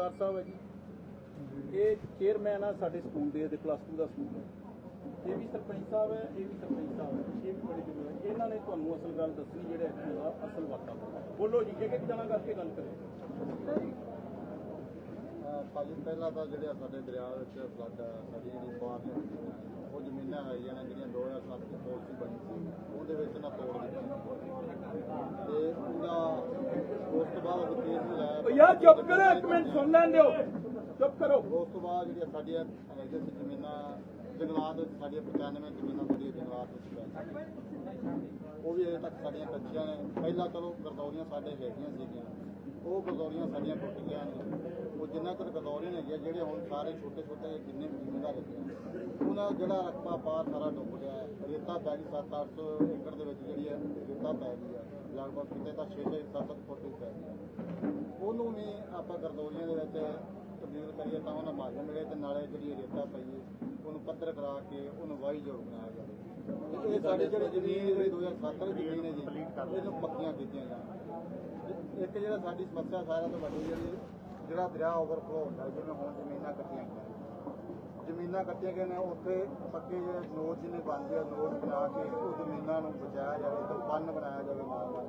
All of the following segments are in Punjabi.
ਸਰਦਾਰ ਸਾਹਿਬ ਹੈ ਜੀ। ਇਹ ਚੇਅਰਮੈਨ ਆ ਸਾਡੇ ਸਕੂਲ ਦੇ ਤੇ ਪਲੱਸ 2 ਦਾ ਸਕੂਲ ਹੈ। ਇਹ ਵੀ ਸਰਪੰਚ ਸਾਹਿਬ ਹੈ, ਇਹ ਵੀ ਸਰਪੰਚ ਸਾਹਿਬ ਹੈ। ਇਹ ਵੀ ਬੜੇ ਜਿਹੜੇ ਹੈ ਇਹਨਾਂ ਨੇ ਤੁਹਾਨੂੰ ਅਸਲ ਗੱਲ ਦੱਸਣੀ ਜਿਹੜਾ ਇੱਥੋਂ ਦਾ ਅਸਲ ਵਾਤਾਵਰਨ ਬੋਲੋ। ਜੀ ਕਿ ਇੱਕ ਕਰਕੇ ਗੱਲ ਕਰੇ ਭਾਜੀ, ਪਹਿਲਾਂ ਤਾਂ ਜਿਹੜੇ ਸਾਡੇ ਦਰਿਆ ਵਿੱਚ ਫਲੱਡ ਸਾਡੀ ਜਿਹੜੀ ਬਾਹਰ ਜ਼ਮੀਨਾਂ ਹੈਗੀਆਂ ਨੇ ਜਿਹੜੀਆਂ 2007 ਦੀ ਪਾਲਿਸੀ ਬਣੀ ਸੀ ਉਹਦੇ ਵਿੱਚ ਨਾ ਤੋੜ ਦਿੱਤੀ। ਤੇ ਉਹਦਾ ਉਸ ਤੋਂ ਬਾਅਦ ਉਹ ਕੇਸ ਵੀ ਲਾਇਆ। ਯਾਰ ਚੁੱਪ ਕਰੋ ਇੱਕ ਮਿੰਟ ਸੁਣ ਲੈਣ ਦਿਓ ਚੁੱਪ ਕਰੋ। ਉਸ ਤੋਂ ਬਾਅਦ ਜਿਹੜੀਆਂ ਸਾਡੀਆਂ ਹੈਗੀਆਂ ਸੀ ਜ਼ਮੀਨਾਂ ਜੰਗਲਾਤ ਵਿੱਚ ਸਾਡੀਆਂ 95 ਜ਼ਮੀਨਾਂ ਸਾਡੀਆਂ ਜੰਗਲਾਤ ਵਿੱਚ ਪੈ ਉਹ ਵੀ ਅਜੇ ਤੱਕ ਸਾਡੀਆਂ ਕੱਚੀਆਂ ਨੇ। ਪਹਿਲਾਂ ਚਲੋ ਗਰਦੌਰੀਆਂ ਸਾਡੇ ਹੈਗੀਆਂ ਸੀਗੀਆਂ। ਉਹ ਗਰਦੌਰੀਆਂ ਸਾਡੀਆਂ ਟੁੱਟ ਗਈਆਂ ਨੇ। ਜਿੰਨਾ ਚਿਰ ਗਰਦੌਰੀਆਂ ਹੈਗੀਆਂ ਜਿਹੜੇ ਹੁਣ ਸਾਰੇ ਛੋਟੇ ਛੋਟੇ ਜਿੰਨੇ ਵੀ ਜ਼ਿਮੀਂਦਾਰ ਹੈਗੇ ਉਹਨਾਂ ਦਾ ਜਿਹੜਾ ਰਕਬਾ ਪਾਰ ਸਾਰਾ ਡੁੱਬ ਗਿਆ ਹੈ। ਰੇਤਾ ਪੈ ਗਈ 7-800 ਏਕੜ ਦੇ ਵਿੱਚ ਜਿਹੜੀ ਹੈ ਰੇਤਾ ਪੈ ਗਈ ਹੈ। ਲਗਭਗ ਕਿਤੇ ਤਾਂ 6-6 7 ਫੁੱਟ ਦੀ ਪੈ ਗਈ ਹੈ। ਉਹਨੂੰ ਵੀ ਆਪਾਂ ਗਰਦੌਰੀਆਂ ਦੇ ਵਿੱਚ ਤਬਦੀਲ ਕਰੀਏ ਤਾਂ ਉਹਨਾਂ ਮਾਜਾ ਮਿਲੇ ਤੇ ਨਾਲੇ ਜਿਹੜੀ ਰੇਤਾ ਪਈਏ ਉਹਨੂੰ ਪੱਧਰ ਕਰਾ ਕੇ ਉਹਨੂੰ ਵਾਹੀ ਜੋੜ ਬਣਾਇਆ ਜਾਵੇ ਇਹ ਸਾਡੇ ਜਿਹੜੇ ਜ਼ਮੀਨ ਜਿਹੜੀ 2007 ਦੀ ਜ਼ਮੀਨ ਹੈ ਜੀ ਇਹਨੂੰ ਪੱਕੀਆਂ ਕੀਤੀਆਂ ਜਾਣ। ਇੱਕ ਜਿਹੜਾ ਸਾਡੀ ਸਮੱਸਿਆ ਸਾਰਿਆਂ ਤੋਂ ਵੱਡੀ ਜਿਹੜੀ ਜਿਹੜਾ ਦਰਿਆ ਓਵਰਫਲੋ ਹੁੰਦਾ ਜਿਵੇਂ ਹੁਣ ਜ਼ਮੀਨਾਂ ਕੱਟੀਆਂ ਗਈਆਂ ਜ਼ਮੀਨਾਂ ਕੱਟੀਆਂ ਗਈਆਂ ਨੇ, ਉੱਥੇ ਪੱਕੇ ਨੋਟ ਜਿਹਨੇ ਬਣਦੇ ਆ ਨੋਟ ਬਣਾ ਕੇ ਉਹ ਜ਼ਮੀਨਾਂ ਨੂੰ ਬਚਾਇਆ ਜਾਵੇ ਤੇ ਬੰਨ ਬਣਾਇਆ ਜਾਵੇ ਨਾਲ ਨਾਲ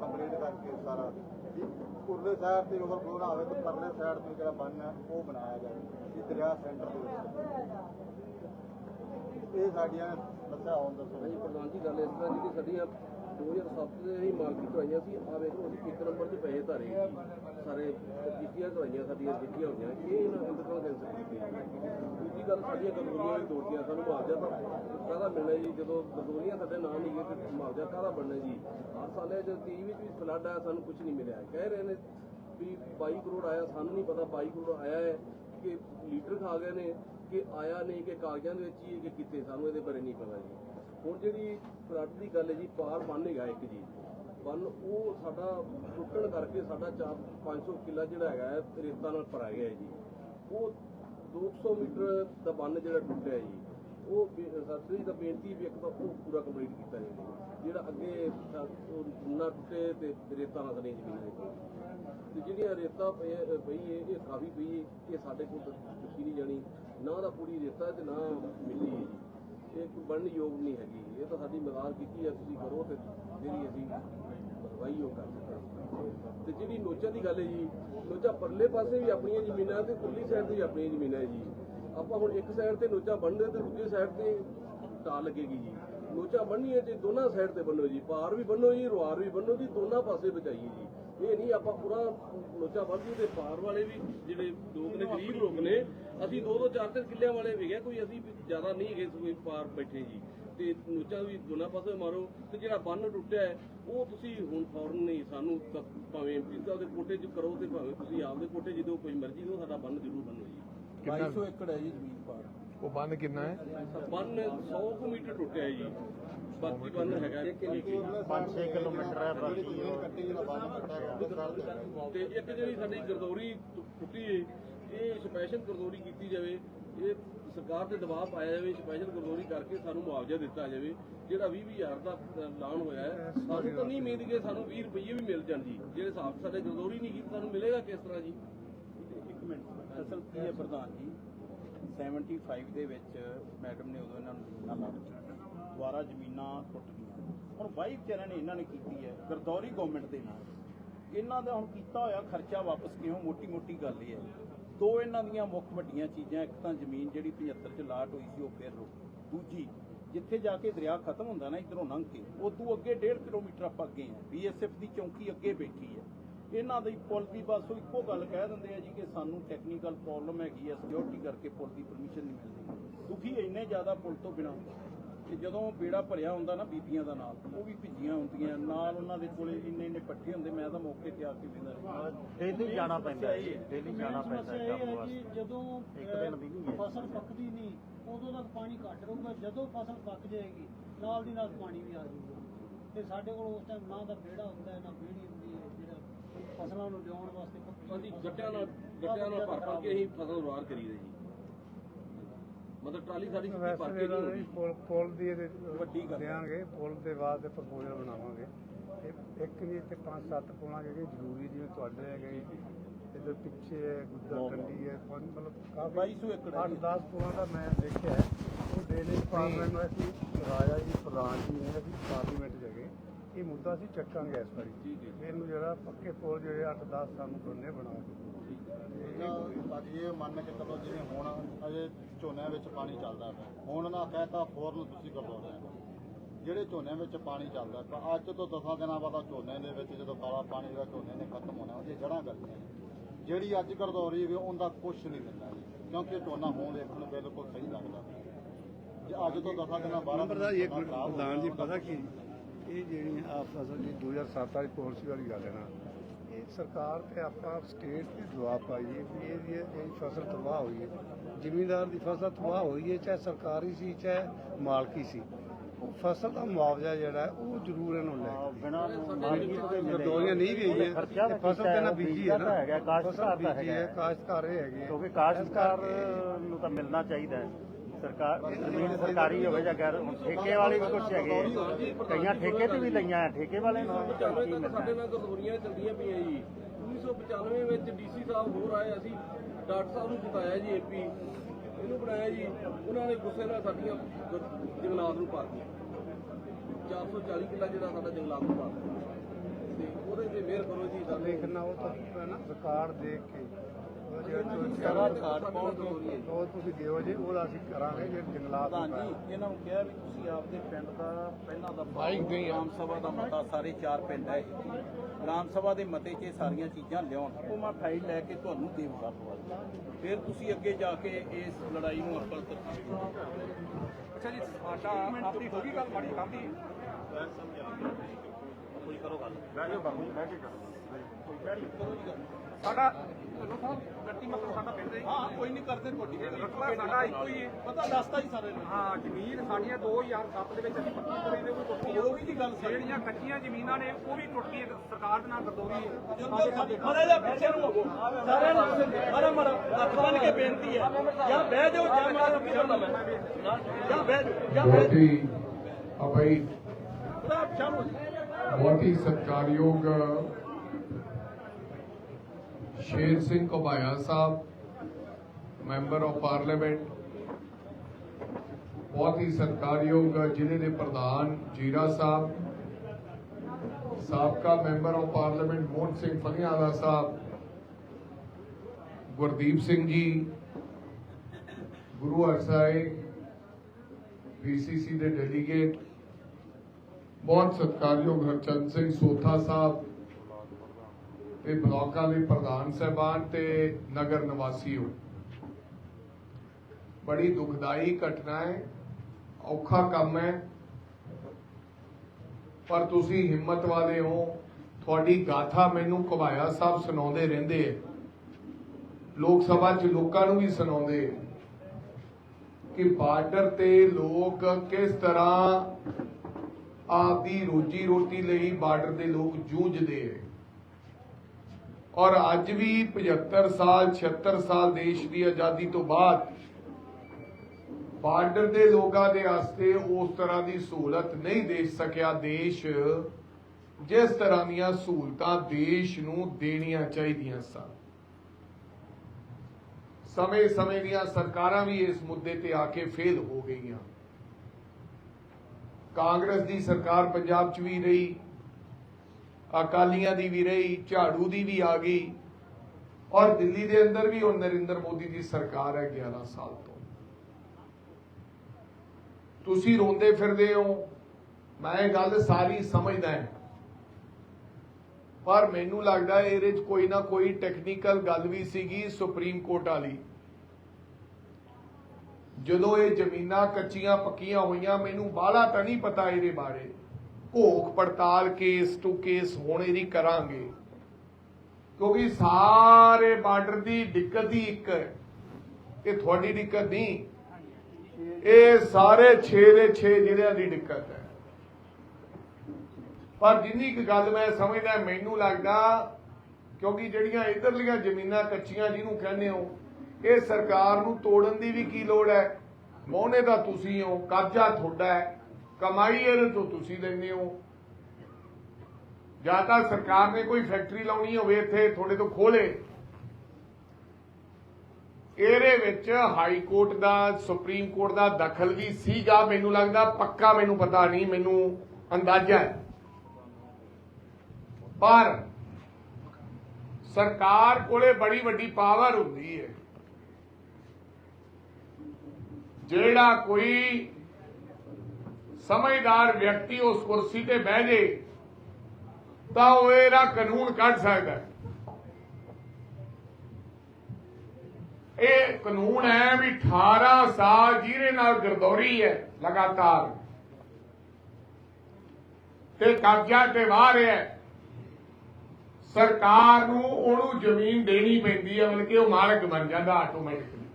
ਕੰਪਲੀਟ ਕਰਕੇ ਸਾਰਾ। ਉਰਲੇ ਸਾਈਡ ਤੇ ਓਵਰਫਲੋ ਨਾ ਹੋਵੇ ਤਾਂ ਪਰਲੇ ਸਾਈਡ ਤੇ ਜਿਹੜਾ ਬੰਨ ਹੈ, ਉਹ ਬਣਾਇਆ ਜਾਵੇ ਇਹ ਦਰਿਆ ਸੈਂਟਰ ਦੇ ਵਿੱਚ। ਇਹ ਸਾਡੀਆਂ ਸਮੱਸਿਆ ਹੋਣ ਦੱਸੋ ਹਾਂਜੀ ਪ੍ਰਧਾਨ ਜੀ, ਗੱਲ ਇਸ ਤਰ੍ਹਾਂ ਜਿਹੜੀ ਸਾਡੀਆਂ 2007 ਦੇ ਅਸੀਂ ਮਾਲਕੀ ਕਰਵਾਈਆਂ ਸੀ। ਆ ਵੇਖੋ ਅਸੀਂ ਇੱਕ ਨੰਬਰ 'ਚ ਪੈਸੇ ਧਾਰੇ ਸਾਰੇ ਕੀਤੀਆਂ ਕਰਵਾਈਆਂ ਸਾਡੀਆਂ ਜਿੱਤੀਆਂ ਹੋਈਆਂ। ਇਹ ਇਹਨਾਂ ਇੰਤਕਾਲ ਕੈਂਸਲ ਕੀਤੀ ਦੂਜੀ ਗੱਲ, ਸਾਡੀਆਂ ਕਮਜ਼ੋਰੀਆਂ ਵੀ ਤੋੜਤੀਆਂ, ਸਾਨੂੰ ਮੁਆਵਜ਼ਾ ਤਾਂ ਕਾਹਦਾ ਮਿਲਣਾ ਜੀ? ਜਦੋਂ ਕਮਜ਼ੋਰੀਆਂ ਸਾਡੇ ਨਾਲ ਨਹੀਂ ਗਏ, ਤੇ ਮੁਆਵਜ਼ਾ ਕਾਹਦਾ ਬਣਨਾ ਜੀ? ਹਰ ਸਾਲੇ ਜਦ 23 ਵਿੱਚ ਵੀ ਫਲੱਡ ਆਇਆ, ਸਾਨੂੰ ਕੁਝ ਨਹੀਂ ਮਿਲਿਆ। ਕਹਿ ਰਹੇ ਨੇ ਵੀ 22 ਕਰੋੜ ਆਇਆ, ਸਾਨੂੰ ਨਹੀਂ ਪਤਾ 22 ਕਰੋੜ ਆਇਆ ਹੈ ਕਿ ਲੀਟਰ ਖਾ ਗਏ ਨੇ, ਕਿ ਆਇਆ ਨਹੀਂ, ਕਿ ਕਾਗਜ਼ਾਂ ਦੇ ਵਿੱਚ ਹੀ, ਕਿ ਕਿੱਥੇ, ਸਾਨੂੰ ਇਹਦੇ ਬਾਰੇ ਨਹੀਂ ਪਤਾ ਜੀ। ਹੁਣ ਜਿਹੜੀ ਫਲੱਡ ਦੀ ਗੱਲ ਹੈ ਜੀ ਪਾਰ ਬੰਨ ਹੈਗਾ ਇੱਕ ਜੀ। ਬੰਨ ਉਹ ਸਾਡਾ ਟੁੱਟਣ ਕਰਕੇ ਸਾਡਾ 4 500 ਕਿੱਲਾ ਜਿਹੜਾ ਹੈਗਾ ਹੈ, ਰੇਤਾਂ ਨਾਲ ਭਰਾ ਗਿਆ ਹੈ ਜੀ। ਉਹ 200 ਮੀਟਰ ਦਾ ਬੰਨ ਜਿਹੜਾ ਟੁੱਟਿਆ ਜੀ, ਉਹ ਬੇ- ਸਾਡੀ ਬੇਨਤੀ ਵੀ ਇੱਕ ਤਾਂ ਉਹ ਪੂਰਾ ਕੰਪਲੀਟ ਕੀਤਾ ਜਾਵੇ ਜਿਹੜਾ ਅੱਗੇ ਸਾ- ਉਹ ਨਾ ਟੁੱਟੇ ਤੇ ਰੇਤਾਂ ਨਾਲ ਸਾਡੀਆਂ ਜ਼ਮੀਨਾਂ ਦੇ ਤੇ ਜਿਹੜੀਆਂ ਰੇਤਾ ਪਈ ਪਈ ਹੈ, ਇਹ ਕਾਫੀ ਪਈ ਹੈ, ਇਹ ਸਾਡੇ ਕੋਲ ਤਾਂ ਚੁੱਕੀ ਨਹੀਂ ਜਾਣੀ। ਨਾ ਦਾ ਪੂਰੀ ਰੇਤਾ ਤੇ ਨਾ ਮਿੱਟੀ ਹੈ ਜੀ। ਇਹ ਕੋਈ ਬਣਨ ਯੋਗ ਨਹੀਂ ਹੈਗੀ। ਇਹ ਤਾਂ ਸਾਡੀ ਮਜ਼ਾਰ ਕੀਤੀ ਹੈ ਤੁਸੀਂ ਕਰੋ ਤੇ ਜਿਹੜੀ ਅਸੀਂ ਵਾਹੀ ਯੋਗ ਕਰ ਸਕਦੇ ਹਾਂ। ਤੇ ਜਿਹੜੀ ਨੋਚਾ ਦੀ ਗੱਲ ਹੈ ਜੀ, ਨੋਚਾ ਪਰਲੇ ਪਾਸੇ ਵੀ ਆਪਣੀਆਂ ਜ਼ਮੀਨਾਂ ਤੇ ਕੁੱਲੀ ਸਾਈਡ ਤੇ ਵੀ ਆਪਣੀਆਂ ਜ਼ਮੀਨਾਂ ਹੈ ਜੀ। ਆਪਾਂ ਹੁਣ ਇੱਕ ਸਾਈਡ ਤੇ ਨੋਚਾ ਬਣਦੇ ਤੇ ਦੂਜੀ ਸਾਈਡ ਤੇ ਟਾਲ ਲੱਗੇਗੀ ਜੀ। ਨੋਚਾ ਬੰਨੀ ਹੈ ਤੇ ਦੋਨਾਂ ਸਾਈਡ ਤੇ ਬੰਨੋ ਜੀ, ਪਾਰ ਵੀ ਬੰਨੋ ਜੀ, ਰੁਆਰ ਵੀ ਬੰਨੋ ਜੀ, ਦੋਨਾਂ ਪਾਸੇ ਬਚਾਈਏ ਜੀ। ਇਹ ਨਹੀਂ ਆਪਾਂ ਪੂਰਾ ਨੋਚਾ ਬੰਨ੍ਹੀ ਤੇ ਪਾਰ ਵਾਲੇ ਵੀ ਜਿਹੜੇ ਲੋਕ ਨੇ ਗਰੀਬ ਲੋਕ ਨੇ ਅਸੀਂ ਦੋ ਦੋ ਚਾਰ ਚਾਰ ਕਿੱਲਿਆਂ ਵਾਲੇ ਵੀ ਗਏ ਕੋਈ ਅਸੀਂ ਜ਼ਿਆਦਾ ਨਹੀਂ ਹੈਗੇ ਕੋਈ ਪਾਰ ਬੈਠੇ ਜੀ। ਤੇ ਨੋਚਾ ਵੀ ਦੋਨਾਂ ਪਾਸੇ ਮਾਰੋ ਤੇ ਜਿਹੜਾ ਬੰਨ ਟੁੱਟਿਆ ਉਹ ਤੁਸੀਂ ਹੁਣ ਫੌਰਨ ਨਹੀਂ ਸਾਨੂੰ ਭਾਵੇਂ ਪਿੰਦਾ ਦੇ ਕੋਟੇ 'ਚ ਕਰੋ ਤੇ ਭਾਵੇਂ ਤੁਸੀਂ ਆਪਦੇ ਕੋਟੇ ਜਦੋਂ ਕੋਈ ਮਰਜ਼ੀ ਦਿਓ ਸਾਡਾ ਬੰਨ ਜ਼ਰੂਰ ਬੰਨੋ ਜੀ। 2200 ਏਕੜ ਹੈ ਜੀ ਜ਼ਮੀਨ ਪਾਰ। ਉਹ ਬੰਦ ਕਿੰਨਾ ਹੈ? ਬੰਨ 100 ਕੁ ਮੀਟਰ ਟੁੱਟਿਆ ਜੀ। ਬਾਕੀ ਬੰਨ ਹੈਗਾ 5-6 ਕਿਲੋਮੀਟਰ ਹੈ ਬਾਕੀ ਜ਼ਮੀਨ ਕੱਟੀ ਜਿਹੜਾ ਬੰਨ ਕੱਟਿਆ ਗਿਆ ਉਹ ਸਾਲ ਤੱਕ ਹੈ। ਤੇ ਇੱਕ ਜਿਹੜੀ ਸਾਡੀ ਗਰਦੌਰੀ ਟੁ- ਟੁੱਟੀ ਹੈ ਇਹ ਸਪੈਸ਼ਲ ਗਰਦੌਰੀ ਕੀਤੀ ਜਾਵੇ ਇਹ ਸਰਕਾਰ ਤੇ ਦਬਾਅ ਪਾਇਆ ਜਾਵੇ ਸਪੈਸ਼ਲ ਗਰਦੌਰੀ ਕਰਕੇ ਸਾਨੂੰ ਮੁਆਵਜ਼ਾ ਦਿੱਤਾ ਜਾਵੇ ਜਿਹੜਾ 20 ਹਜ਼ਾਰ ਦਾ ਐਲਾਨ ਹੋਇਆ ਹੈ। ਸਾਨੂੰ ਤਾਂ ਨਹੀਂ ਉਮੀਦ ਕਿ ਸਾਨੂੰ 20 ਰੁਪਏ ਵੀ ਮਿਲ ਜਾਣ ਜੀ। ਜਿਹੜੇ ਹਿਸਾਬ ਸਾਡੇ ਗਰਦੌਰੀ ਨਹੀਂ ਕੀਤੀ ਸਾਨੂੰ ਮਿਲੇਗਾ ਕਿਸ ਤਰ੍ਹਾਂ ਜੀ? ਇੱਕ ਮਿੰਟ ਅਸਲ ਕੀ ਹੈ ਪ੍ਰਧਾਨ ਜੀ? 75 ਦੇ ਵਿੱਚ ਮੈਡਮ ਨੇ ਉਦੋਂ ਇਹਨਾਂ ਨੂੰ ਜ਼ਮੀਨਾਂ ਲੱਗ ਦਿੱਤੀਆਂ ਦੁਬਾਰਾ ਜ਼ਮੀਨਾਂ ਟੁੱਟ ਗਈਆਂ। ਹੁਣ ਵਾਈ ਵਿਚਾਰਿਆਂ ਨੇ ਇਹਨਾਂ ਨੇ ਕੀਤੀ ਹੈ, ਗਰਦੌਰੀ ਗਵਰਨਮੈਂਟ ਦੇ ਨਾਲ। ਇਹਨਾਂ ਦਾ ਹੁਣ ਕੀਤਾ ਹੋਇਆ ਖਰਚਾ ਵਾਪਸ ਕਿਉਂ? ਮੋਟੀ ਮੋਟੀ ਗੱਲ ਇਹ ਹੈ। ਦੋ ਇਹਨਾਂ ਦੀਆਂ ਮੁੱਖ ਵੱਡੀਆਂ ਚੀਜ਼ਾਂ, ਇੱਕ ਤਾਂ ਜ਼ਮੀਨ ਜਿਹੜੀ 75 ਚ ਲਾਟ ਹੋਈ ਸੀ, ਉਹ ਫੇਰ ਰੁਕ ਦੂਜੀ, ਜਿੱਥੇ ਜਾ ਕੇ ਦਰਿਆ ਖਤਮ ਹੁੰਦਾ ਨਾ, ਇਧਰੋਂ ਲੰਘ ਕੇ ਉਦੋਂ ਅੱਗੇ 1.5 ਕਿਲੋਮੀਟਰ ਆਪਾਂ ਅੱਗੇ ਆ ਬੀਐਸਐਫ ਦੀ ਚੌਂਕੀ ਅੱਗੇ ਬੈਠੀ ਹੈ। ਇਹਨਾਂ ਦੀ ਪੁਲ ਦੀ ਬਸ ਉਹ ਇੱਕੋ ਗੱਲ ਕਹਿ ਦਿੰਦੇ ਆ ਜੀ ਕਿ ਸਾਨੂੰ ਟੈਕਨੀਕਲ ਪ੍ਰੋਬਲਮ ਹੈਗੀ ਹੈ ਸਿਕਿਉਰਿਟੀ ਕਰਕੇ ਪੁਲ ਦੀ ਪਰਮਿਸ਼ਨ ਨਹੀਂ ਮਿਲਦੀ। ਦੁਖੀ ਇੰਨੇ ਜ਼ਿਆਦਾ ਪੁਲ ਤੋਂ ਬਿਨਾਂ। ਕਿ ਜਦੋਂ ਬੇੜਾ ਭਰਿਆ ਹੁੰਦਾ ਨਾ ਬੀਬੀਆਂ ਦਾ ਨਾਲ ਉਹ ਵੀ ਭਿੱਜੀਆਂ ਹੁੰਦੀਆਂ ਨਾਲ ਉਹਨਾਂ ਦੇ ਕੋਲੇ ਇੰਨੇ ਇੰਨੇ ਪੱਠੇ ਹੁੰਦੇ ਮੈਂ ਤਾਂ ਮੌਕੇ ਤੇ ਆ ਕੇ ਵੇਂਦਾ ਰਿਹਾ। ਡੇਲੀ ਜਾਣਾ ਪੈਂਦਾ ਹੈ ਡੇਲੀ ਜਾਣਾ ਪੈਂਦਾ ਹੈ ਕੰਮ ਵਾਸਤੇ। ਜਦੋਂ ਇੱਕ ਦਿਨ ਦੀ ਨਹੀਂ ਹੈ। ਫਸਲ ਪੱਕਦੀ ਨਹੀਂ ਉਦੋਂ ਤੱਕ ਪਾਣੀ ਘੱਟ ਰਹੂਗਾ ਜਦੋਂ ਫਸਲ ਪੱਕ ਜਾਏਗੀ ਨਾਲ ਦੀ ਨਾਲ ਪਾਣੀ ਵੀ ਆ ਜਾਊਗਾ। ਤੇ ਸਾਡੇ ਕੋਲ ਉਸ ਟਾਈਮ ਨਾ ਤਾਂ ਵਿਹੜਾ ਹੁੰਦਾ ਹੈ ਨਾ ਵਿਹੜੀ ਹੁੰਦੀ ਹੈ ਜਿਹੜਾ ਫਸਲਾਂ ਨੂੰ ਲਿਆਉਣ ਵਾਸਤੇ ਅਸੀਂ ਗੱਟਿਆਂ ਨਾਲ ਗੱਟਿਆਂ ਨਾਲ ਭਰ ਭਰ ਕੇ ਅਸੀਂ ਫਸਲ ਵਾਰ ਕਰੀਦੇ ਜੀ। ਮਤਲਬ ਟਰਾਲੀ ਸਾਡੀ ਸਿੱਧੀ ਭਰ ਕੇ ਨਹੀਂ ਹੁੰਦੀ ਪੁਲ ਪੁਲ ਦੀ ਇਹਦੇ ਵੱਡੀ ਗੱਲ। ਦਿਆਂਗੇ ਪੁਲ ਦੇ ਬਾਅਦ ਤੇ ਪ੍ਰਪੋਜ਼ਲ ਬਣਾਵਾਂਗੇ ਤੇ ਇੱਕ ਨਹੀਂ ਤੇ ਪੰਜ ਸੱਤ ਪੁਲਾਂ ਜਿਹੜੀਆਂ ਜ਼ਰੂਰੀ ਜਿਵੇਂ ਤੁਹਾਡੇ ਹੈਗੇ ਤੇ ਦੇ ਪਿੱਛੇ ਹੈ ਗੁੱਜਰ ਬਹੁਤ। ਕੰਡੀ ਹੈ ਪੰਜ- ਮਤਲਬ ਕਾਫੀ 2200 ਏਕੜ ਹੈ 8 ਜੀ। 10 ਪੁਲਾਂ ਦਾ ਮੈਂ ਦੇਖਿਆ ਹੈ। ਉਹ ਡੇਲੀ ਪਾਰਲੀਮੈਂਟ ਨੂੰ ਅਸੀਂ ਰਾਜਾ ਜੀ ਪ੍ਰਧਾਨ ਜੀ ਨੇ ਅਸੀਂ ਪਾਰਲੀਮੈਂਟ ਜਗੇ ਇਹ ਮੁੱਦਾ ਅਸੀਂ ਚੱਕਾਂਗੇ ਇਸ ਵਾਰੀ ਇਹਨੂੰ ਜਿਹੜਾ ਪੱਕੇ ਪੁਲ ਜਿਹੜੇ 8 10 ਸਾਨੂੰ ਦੋਨੇ ਬਣਾ ਕੇ ਬਾਕੀ ਇਹ ਮੰਨ ਕੇ ਚੱਲੋ ਜਿਵੇਂ ਹੁਣ ਅਜੇ ਝੋਨਿਆਂ ਵਿੱਚ ਪਾਣੀ ਚੱਲਦਾ ਪਿਆ। ਹੁਣ ਨਾ ਕਹਿਤਾ ਫੌਰਨ ਤੁਸੀਂ ਕਰ ਦੋ ਜਿਹੜੇ ਝੋਨਿਆਂ ਵਿੱਚ ਪਾਣੀ ਚੱਲਦਾ ਪਿਆ ਅੱਜ ਤੋਂ 10 ਦਿਨਾਂ ਬਾਅਦ ਝੋਨੇ ਦੇ ਵਿੱਚ ਜਦੋਂ ਕਾਲਾ ਪਾਣੀ ਜਿਹੜਾ ਝੋਨੇ ਨੇ ਖਤਮ ਹੋਣਾ ਉਹਦੀਆਂ ਜੜ੍ਹਾਂ ਕਰਦੀਆਂ ਜਿਹੜੀ ਅੱਜ ਗਰਦੌਰੀ ਹੋਵੇ ਉਹਦਾ ਕੁਛ ਨਹੀਂ ਜੀ ਕਿਉਂਕਿ ਝੋਨਾ ਹੁਣ ਦੇਖਣ ਨੂੰ ਬਿਲਕੁਲ ਸਹੀ ਲੱਗਦਾ ਜੇ ਅੱਜ ਤੋਂ 10 ਦਿਨਾਂ ਬਾਅਦ ਇੱਕ ਮਿੰਟ ਪ੍ਰਧਾਨ ਜੀ ਪਤਾ ਕੀ? ਇਹ ਜਿਹੜੀ ਆ ਫਸਲ ਦੀ 2007 ਵਾਲੀ ਪਾਲਿਸੀ ਵਾਲੀ ਗੱਲ ਹੈ ਨਾ ਸਰਕਾਰ ਤੇ ਆਪਾਂ ਸਟੇਟ ਤੇ ਜਵਾਬ ਪਾਈਏ ਵੀ ਇਹ ਇਹ ਫਸਲ ਤਬਾਹ ਹੋਈ ਹੈ। ਜ਼ਿਮੀਂਦਾਰ ਦੀ ਫਸਲ ਤਬਾਹ ਹੋਈ ਹੈ ਚਾਹੇ ਸਰਕਾਰੀ ਸੀ ਚਾਹੇ ਮਾਲਕੀ ਸੀ। ਉਹ ਫਸਲ ਦਾ ਮੁਆਵਜ਼ਾ ਜਿਹੜਾ ਹੈ, ਉਹ ਜ਼ਰੂਰ ਇਹਨੂੰ ਲੈ ਕੇ ਬਿਨਾਂ ਗਰਦੋਰੀਆਂ ਨਹੀਂ ਵੀ ਇਹ ਫਸਲ ਤੇ ਨਾ ਬੀਜੀ ਹੈ ਨਾ। ਹੈਗਾ, ਕਾਸ਼ਤਕਾਰ ਦਾ ਹੈ ਹੈਗਾ। ਕਾਸ਼ਤਕਾਰ। ਕਿਉਂਕਿ ਕਾਸ਼ਤਕਾਰ ਨੂੰ ਤਾਂ ਮਿਲਣਾ ਚਾਹੀਦਾ ਹੈ। ਸਰਕਾਰ ਜ਼ਮੀਨ ਸਰਕਾਰੀ ਹੋਵੇ ਜਾਂ ਗੈਰ ਹੁਣ ਠੇਕੇ ਵਾਲੇ ਵੀ ਕੁਝ ਹੈਗੇ ਕਈਆਂ ਠੇਕੇ ਤੇ ਵੀ ਲਈਆਂ ਆ ਠੇਕੇ ਵਾਲੇ ਨੂੰ ਕੀ 1995 ਤੱਕ ਮਿਲਣਾ ਸਾਡੇ ਨਾਲ ਗਰਦੋਰੀਆਂ ਚੱਲਦੀਆਂ ਪਈਆਂ ਜੀ। 1995 ਵਿੱਚ ਡੀਸੀ ਸਾਹਿਬ ਹੋਰ ਆਏ ਅਸੀਂ ਡਾਕਟਰ ਸਾਹਿਬ ਨੂੰ ਜਿਤਾਇਆ ਜੀ ਏਪੀ। ਇਹਨੂੰ ਬਣਾਇਆ ਜੀ ਉਹਨਾਂ ਨੇ ਗੁੱਸੇ ਨਾਲ ਸਾਡੀਆਂ ਗ- ਜੰਗਲਾਤ ਨੂੰ ਪਾਤੀਆਂ 440 ਕਿੱਲਾ ਜਿਹੜਾ ਸਾਡਾ ਜੰਗਲਾਤ ਨੂੰ ਪਾਤਾ ਤੇ ਉਹਦੇ ਤੇ ਮਿਹਰ ਕਰੋ ਜੀ ਸਾਡੇ ਦੇਖਣਾ ਉਹ ਤਾਂ ਹੈ ਨਾ ਰਿਕਾਰਡ ਦੇਖ ਕੇ। ਸਾਰਾ ਤੁਸੀਂ ਰਿਕਾਰਡ ਪਾਉਣ ਹੈ ਉਹ ਤੁਸੀਂ ਦਿਓ ਜੀ ਉਹਦਾ ਅਸੀਂ ਕਰਾਂਗੇ ਜੇ ਜੰਗਲਾਤ ਪ੍ਰਧਾਨ ਜੀ ਇਹਨਾਂ ਨੂੰ ਕਿਹਾ ਵੀ ਤੁਸੀਂ ਆਪਦੇ ਪਿੰਡ ਦਾ ਪਹਿਲਾਂ ਦਾ ਗ੍ਰਾਮ ਸਭਾ ਦਾ ਮਤਾ ਸਾਰੇ ਚਾਰ ਪਿੰਡ ਹੈ ਗ੍ਰਾਮ ਸਭਾ ਦੇ ਮਤੇ 'ਚ ਇਹ ਸਾਰੀਆਂ ਚੀਜ਼ਾਂ ਲਿਆਉਣ। ਉਹ ਮੈਂ ਫਾਈਲ ਲੈ ਕੇ ਤੁਹਾਨੂੰ ਦੇਵਾਂਗਾ। ਫਿਰ ਤੁਸੀਂ ਅੱਗੇ ਜਾ ਕੇ ਇਸ ਲੜਾਈ ਨੂੰ ਅੱਪਲ ਤਰਤੀਬ ਅੱਛਾ ਜੀ ਸਾਡਾ ਆਪਣੀ ਹੋ ਗਈ ਗੱਲ ਮਾੜੀ ਕਾਫੀ ਕੋਈ ਕਰੋ ਗੱਲ। ਬੈਠ ਬਾਬੂ ਬੈਠ ਕੇ ਕਰੋ। ਸਾਡਾ ਗੱਟੀ ਮਤਲਬ ਸਾਡਾ ਪਿੰਡ ਹੈ। ਹਾਂ ਕੋਈ ਨਹੀਂ ਕਰਦੇ ਤੁਹਾਡੀ ਰਕਬਾ ਸਾਡਾ ਇੱਕੋ ਹੀ ਹੈ। ਪਤਾ ਦੱਸਦਾ ਹੀ ਸਾਰੇ ਨੂੰ। ਹਾਂ ਜ਼ਮੀਨ ਸਾਡੀਆਂ 2007 ਦੇ ਵਿੱਚ ਅਸੀਂ ਪੱਕੀ ਕਰੀ ਦੇ ਉਹ ਟੁੱਟ ਗਈ ਉਹ ਵੀ ਨਹੀਂ ਗੱਲ ਸਹੀ। ਜਿਹੜੀਆਂ ਕੱਚੀਆਂ ਜ਼ਮੀਨਾਂ ਨੇ ਉਹ ਵੀ ਟੁੱਟ ਗਈਆਂ ਸਰਕਾਰ ਦੇ ਨਾਲ ਗਰਦੋਰੀ ਮਾੜਾ ਜਿਹਾ ਪਿੱਛੇ ਨੂੰ ਹੋਵੋ ਸਾਰਿਆਂ ਨੂੰ ਮਾੜਾ ਮਾੜਾ ਹੱਥ ਬੰਨ ਕੇ ਬੇਨਤੀ ਹੈ। ਜਾਂ ਬਹਿ ਜਾਓ ਜਾਂ ਮਾੜਾ ਪਿੱਛੇ ਨੂੰ ਲੈ ਜਾਂ ਬਹਿ ਜਾਓ ਜਾਂ ਬਹਿ ਬਹੁਤ ਹੀ ਅਭਈ ਜਾਓ ਪਿੱਛੇ ਨੂੰ ਬਹੁਤ ਹੀ ਸਤਿਕਾਰਯੋਗ Sher Singh Ghubaya Sahib member of parliament ਬਹੁਤ ਹੀ ਸਤਿਕਾਰਯੋਗ ਜ਼ਿਲ੍ਹੇ ਦੇ ਪ੍ਰਧਾਨ ਜੀਰਾ ਸਾਹਿਬ ਸਾਬਕਾ member of parliament Mohan Singh Faliyanwala Sahib Gurdeep Singh ji Guru Harsahai PCC ਦੇ ਡੈਲੀਗੇਟ ਬਹੁਤ ਸਤਿਕਾਰਯੋਗ ਹਰਚੰਦ ਸਿੰਘ ਸੋਥਾ ਸਾਹਿਬ ਤੇ ਬਲਾਕਾਂ ਦੇ ਪ੍ਰਧਾਨ ਸਹਿਬਾਨ ਤੇ ਨਗਰ ਨਿਵਾਸੀ ਹੋ ਬੜੀ ਦੁਖਦਾਈ ਘਟਨਾ ਹੈ, ਔਖਾ ਕੰਮ ਹੈ। ਪਰ ਤੁਸੀਂ ਹਿੰਮਤ ਵਾਲੇ ਹੋ, ਤੁਹਾਡੀ ਗਾਥਾ ਮੈਨੂੰ ਘਵਾਇਆ ਸਾਹਿਬ ਸੁਣਾਉਂਦੇ ਰਹਿੰਦੇ ਹੈ ਲੋਕ ਸਭਾ 'ਚ ਲੋਕਾਂ ਨੂੰ ਵੀ ਸੁਣਾਉਂਦੇ ਕਿ ਬਾਰਡਰ ਤੇ ਲੋਕ ਕਿਸ ਤਰ੍ਹਾਂ ਆਪਦੀ ਰੋਜੀ ਰੋਟੀ ਲਈ ਬਾਰਡਰ ਦੇ ਲੋਕ ਜੂਝਦੇ ਹੈ ਔਰ ਅੱਜ ਵੀ 75 ਸਾਲ 76 ਸਾਲ ਦੇਸ਼ ਦੀ ਆਜ਼ਾਦੀ ਤੋਂ ਬਾਅਦ ਬਾਰਡਰ ਦੇ ਲੋਕਾਂ ਦੇ ਵਾਸਤੇ ਉਸ ਤਰ੍ਹਾਂ ਦੀ ਸਹੂਲਤ ਨਹੀਂ ਦੇ ਸਕਿਆ ਦੇਸ਼, ਜਿਸ ਤਰ੍ਹਾਂ ਦੀਆਂ ਸਹੂਲਤਾਂ ਦੇਸ਼ ਨੂੰ ਦੇਣੀਆਂ ਚਾਹੀਦੀਆਂ ਸਨ। ਸਮੇਂ-ਸਮੇਂ ਦੀਆਂ ਸਰਕਾਰਾਂ ਵੀ ਇਸ ਮੁੱਦੇ ਤੇ ਆ ਕੇ ਫੇਲ ਹੋ ਗਈਆਂ। ਕਾਂਗਰਸ ਦੀ ਸਰਕਾਰ ਪੰਜਾਬ 'ਚ ਵੀ ਰਹੀ। ਅਕਾਲੀਆਂ ਦੀ ਵੀ ਰਹੀ, ਝਾੜੂ ਦੀ ਵੀ ਆ ਗਈ। ਔਰ ਦਿੱਲੀ ਦੇ ਅੰਦਰ ਵੀ ਹੁਣ ਨਰਿੰਦਰ ਮੋਦੀ ਦੀ ਸਰਕਾਰ ਹੈ 11 ਸਾਲ ਤੋਂ। ਤੁਸੀਂ ਰੋਂਦੇ ਫਿਰਦੇ ਹੋ, ਮੈਂ ਇਹ ਗੱਲ ਸਾਰੀ ਸਮਝਦਾ ਹਾਂ। ਪਰ ਮੈਨੂੰ ਲੱਗਦਾ ਇਹਦੇ 'ਚ ਕੋਈ ਨਾ ਕੋਈ ਟੈਕਨੀਕਲ ਗੱਲ ਵੀ ਸੀਗੀ ਸੁਪਰੀਮ ਕੋਰਟ ਵਾਲੀ। ਜਦੋਂ ਇਹ ਜ਼ਮੀਨਾਂ ਕੱਚੀਆਂ ਪੱਕੀਆਂ ਹੋਈਆਂ, ਮੈਨੂੰ ਬਾਹਲਾ ਤਾਂ ਨਹੀਂ ਪਤਾ ਇਹਦੇ ਬਾਰੇ। ਭੋਖ ਪੜਤਾਲ ਕੇਸ ਟੂ ਕੇਸ ਹੁਣ ਦੀ ਕਰਾਂਗੇ। ਕਿਉਂਕਿ ਸਾਰੇ ਬਾਰਡਰ ਦੀ ਦਿੱਕਤ ਹੀ ਇੱਕ ਹੈ। ਇਹ ਤੁਹਾਡੀ ਦਿੱਕਤ ਨਹੀਂ। ਇਹ ਸਾਰੇ 6 ਦੇ 6 ਜ਼ਿਲ੍ਹਿਆਂ ਦੀ ਦਿੱਕਤ ਹੈ। ਪਰ ਜਿੰਨੀ ਕੁ ਗੱਲ ਮੈਂ ਸਮਝਦਾ, ਮੈਨੂੰ ਲੱਗਦਾ ਕਿਉਂਕਿ ਜਿਹੜੀਆਂ ਇਧਰਲੀਆਂ ਜ਼ਮੀਨਾਂ ਕੱਚੀਆਂ ਜਿਹਨੂੰ ਕਹਿੰਦੇ ਹੋ, ਇਹ ਸਰਕਾਰ ਨੂੰ ਤੋੜਨ ਦੀ ਵੀ ਕੀ ਲੋੜ ਹੈ? ਮੋਹਨੇ ਦਾ ਤੁਸੀਂ ਹੋ ਕਬਜ਼ਾ ਤੁਹਾਡਾ ਹੈ। ਕਮਾਈ ਇਹਦੇ ਤੋਂ ਤੁਸੀਂ ਲੈਂਦੇ ਹੋ। ਜਾਂ ਤਾਂ ਸਰਕਾਰ ਨੇ ਕੋਈ ਫੈਕਟਰੀ ਲਾਉਣੀ ਹੋਵੇ ਇੱਥੇ, ਤੁਹਾਡੇ ਤੋਂ ਖੋਲੇ। ਇਹਦੇ ਵਿੱਚ ਹਾਈ ਕੋਰਟ ਦਾ, ਸੁਪਰੀਮ ਕੋਰਟ ਦਾ ਦਖਲ ਵੀ ਸੀਗਾ ਮੈਨੂੰ ਲੱਗਦਾ ਪੱਕਾ, ਮੈਨੂੰ ਪਤਾ ਨਹੀਂ, ਮੈਨੂੰ ਅੰਦਾਜ਼ਾ ਹੈ। ਪਰ ਸਰਕਾਰ ਕੋਲੇ ਬੜੀ ਵੱਡੀ ਪਾਵਰ ਹੁੰਦੀ ਹੈ। ਜਿਹੜਾ ਕੋਈ ਸਮਝਦਾਰ ਵਿਅਕਤੀ ਉਸ ਕੁਰਸੀ ਤੇ ਬਹਿ ਜੇ, ਤਾਂ ਉਹ ਇਹਦਾ ਕਾਨੂੰਨ ਕੱਢ ਸਕਦਾ ਇਹ ਕਾਨੂੰਨ ਹੈ ਵੀ 18 ਸਾਲ ਜਿਹਦੇ ਨਾਲ ਗਰਦੌਰੀ ਹੈ, ਲਗਾਤਾਰ। ਤੇ ਕਬਜ਼ਾ ਤੇ ਬਾਹਰ ਹੈ। ਸਰਕਾਰ ਨੂੰ ਉਹਨੂੰ ਜ਼ਮੀਨ ਦੇਣੀ ਪੈਂਦੀ ਹੈ ਬਲਕਿ ਉਹ ਮਾਲਕ ਬਣ ਜਾਂਦਾ ਆਟੋਮੈਟਿਕਲੀ